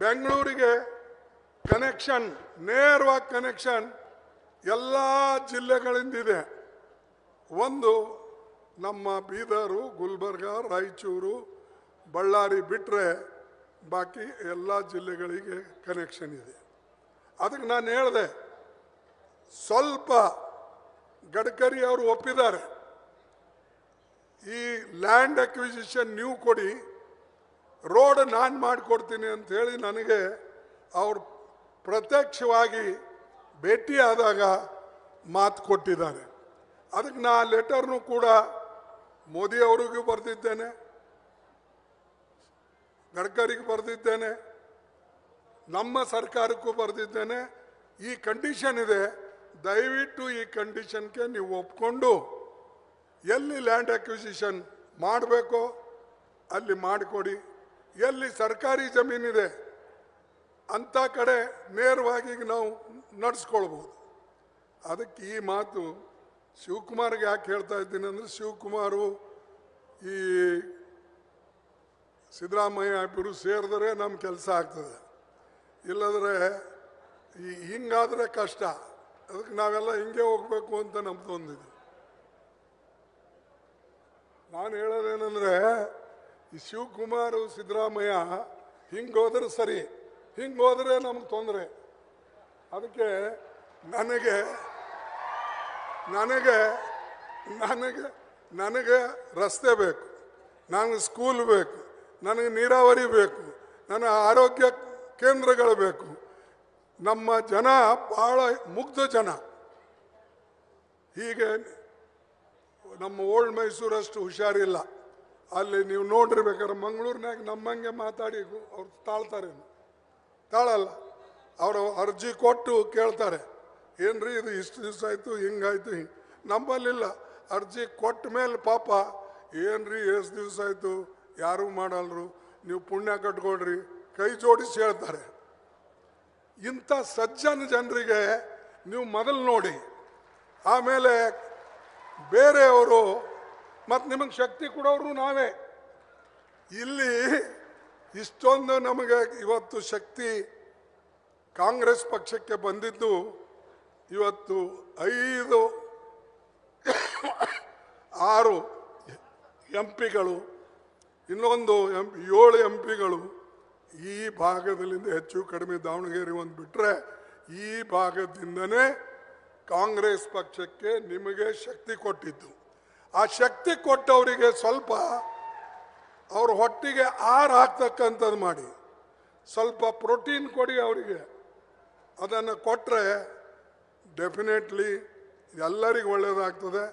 ಬೆಂಗಳೂರಿಗೆ ಕನೆಕ್ಷನ್ ನೇರವಾಗಿ ಕನೆಕ್ಷನ್ ಎಲ್ಲ ಜಿಲ್ಲೆಗಳಿಂದಿದೆ. ಒಂದು ನಮ್ಮ ಬೀದರು, ಗುಲ್ಬರ್ಗ, ರಾಯಚೂರು, ಬಳ್ಳಾರಿ ಬಿಟ್ಟರೆ ಬಾಕಿ ಎಲ್ಲ ಜಿಲ್ಲೆಗಳಿಗೆ ಕನೆಕ್ಷನ್ ಇದೆ. ಅದಕ್ಕೆ ನಾನು ಹೇಳಿದೆ, ಸ್ವಲ್ಪ ಗಡ್ಕರಿ ಅವರು ಒಪ್ಪಿದ್ದಾರೆ. ಈ ಲ್ಯಾಂಡ್ ಅಕ್ವಿಸಿಷನ್ ನೀವು ಕೊಡಿ ರೋಡ್ ನಾನು ಮಾಡಿಕೊಡ್ತೀನಿ ಹೇಳಿ ನನಗೆ ಅವರು ಪ್ರತ್ಯಕ್ಷವಾಗಿ ಭೇಟಿಯಾದಾಗ ಮಾತು ಕೊಟ್ಟಿದ್ದಾರೆ. ಅದಕ್ಕೆ ನಾ ಲೆಟರ್ನು ಕೂಡ ಮೋದಿ ಅವರಿಗೂ ಬರೆದಿದ್ದೇನೆ. ಗಡ್ಕರಿಗೆ ಬರೆದಿದ್ದೇನೆ. ನಮ್ಮ ಸರ್ಕಾರಕ್ಕೂ ಬರೆದಿದ್ದೇನೆ. ಈ ಕಂಡೀಷನ್ ಇದೆ. ದಯವಿಟ್ಟು ಈ ಕಂಡೀಷನ್ಗೆ ನೀವು ಒಪ್ಕೊಂಡು ಎಲ್ಲಿ ಲ್ಯಾಂಡ್ ಅಕ್ವಿಸಿಷನ್ ಮಾಡಬೇಕೋ ಅಲ್ಲಿ ಮಾಡಿಕೊಡಿ. ಎಲ್ಲಿ ಸರ್ಕಾರಿ ಜಮೀನಿದೆ ಅಂಥ ಕಡೆ ನೇರವಾಗಿ ನಾವು ನಡೆಸ್ಕೊಳ್ಬೋದು. ಅದಕ್ಕೆ ಈ ಮಾತು ಶಿವಕುಮಾರ್ಗೆ ಯಾಕೆ ಹೇಳ್ತಾ ಇದ್ದೀನಿ ಅಂದರೆ ಶಿವಕುಮಾರು ಈ ಸಿದ್ದರಾಮಯ್ಯ ಇಬ್ಬರು ಸೇರಿದ್ರೆ ನಮ್ಮ ಕೆಲಸ ಆಗ್ತದೆ. ಇಲ್ಲದ್ರೆ ಈ ಹಿಂಗಾದರೆ ಕಷ್ಟ. ಅದಕ್ಕೆ ನಾವೆಲ್ಲ ಹಿಂಗೆ ಹೋಗ್ಬೇಕು ಅಂತ ನಮ್ದು ಒಂದಿದೆ. ನಾನು ಹೇಳೋದೇನೆಂದ್ರೆ ಈ ಶಿವಕುಮಾರ್ ಸಿದ್ದರಾಮಯ್ಯ ಹಿಂಗೆ ಹೋದ್ರೆ ಸರಿ, ಹಿಂಗೆ ಹೋದ್ರೆ ನಮ್ಗೆ ತೊಂದರೆ. ಅದಕ್ಕೆ ನನಗೆ ನನಗೆ ನನಗೆ ನನಗೆ ರಸ್ತೆ ಬೇಕು. ನನಗೆ ಸ್ಕೂಲ್ ಬೇಕು. ನನಗೆ ನೀರಾವರಿ ಬೇಕು. ನನ್ನ ಆರೋಗ್ಯ ಕೇಂದ್ರಗಳು ಬೇಕು. ನಮ್ಮ ಜನ ಭಾಳ ಮುಗ್ಧ ಜನ. ಹೀಗೆ ನಮ್ಮ ಓಲ್ಡ್ ಮೈಸೂರಷ್ಟು ಹುಷಾರಿಲ್ಲ. ಅಲ್ಲಿ ನೀವು ನೋಡಿರ್ಬೇಕಾದ್ರೆ ಮಂಗಳೂರಿನಾಗ ನಮ್ಮಂಗೆ ಮಾತಾಡಿ ಅವ್ರು ತಾಳ್ತಾರೆ. ತಾಳಲ್ಲ. ಅವರು ಅರ್ಜಿ ಕೊಟ್ಟು ಕೇಳ್ತಾರೆ. ಏನ್ರಿ ಇದು ಇಷ್ಟು ದಿವಸ ಆಯಿತು ಹಿಂಗಾಯ್ತು ಹಿಂಗೆ. ನಮ್ಮಲ್ಲಿಲ್ಲ ಅರ್ಜಿ ಕೊಟ್ಟ ಮೇಲೆ ಪಾಪ, ಏನ್ರಿ ಎಷ್ಟು ದಿವಸ ಆಯಿತು, ಯಾರೂ ಮಾಡಲ್ರು, ನೀವು ಪುಣ್ಯ ಕಟ್ಕೊಳ್ರಿ, ಕೈ ಜೋಡಿಸಿ ಹೇಳ್ತಾರೆ. ಇಂಥ ಸಜ್ಜನ ಜನರಿಗೆ ನೀವು ಮೊದಲು ನೋಡಿ. ಆಮೇಲೆ ಬೇರೆಯವರು ಮತ್ತು ನಿಮಗೆ ಶಕ್ತಿ ಕೊಡೋರು ನಾವೇ. ಇಲ್ಲಿ ಇಷ್ಟೊಂದು ನಮಗೆ ಇವತ್ತು ಶಕ್ತಿ ಕಾಂಗ್ರೆಸ್ ಪಕ್ಷಕ್ಕೆ ಬಂದಿದ್ದು ಇವತ್ತು ಐದು ಆರು ಎಂ ಪಿಗಳು, ಇನ್ನೊಂದು ಎಂ, ಏಳು ಎಂ ಪಿಗಳು ಈ ಭಾಗದಲ್ಲಿಂದ ಹೆಚ್ಚು ಕಡಿಮೆ ದಾವಣಗೆರೆ ಒಂದು ಬಿಟ್ಟರೆ ಈ ಭಾಗದಿಂದನೇ ಕಾಂಗ್ರೆಸ್ ಪಕ್ಷಕ್ಕೆ ನಿಮಗೆ ಶಕ್ತಿ ಕೊಟ್ಟಿದ್ದು. ಆ ಶಕ್ತಿ ಕೊಟ್ಟವರಿಗೆ ಸ್ವಲ್ಪ ಅವ್ರ ಹೊಟ್ಟಿಗೆ ಆರು ಹಾಕ್ತಕ್ಕಂಥದ್ದು ಮಾಡಿ. ಸ್ವಲ್ಪ ಪ್ರೋಟೀನ್ ಕೊಡಿ ಅವರಿಗೆ. ಅದನ್ನು ಕೊಟ್ಟರೆ ಡೆಫಿನೆಟ್ಲಿ ಎಲ್ಲರಿಗೂ ಒಳ್ಳೆಯದಾಗ್ತದೆ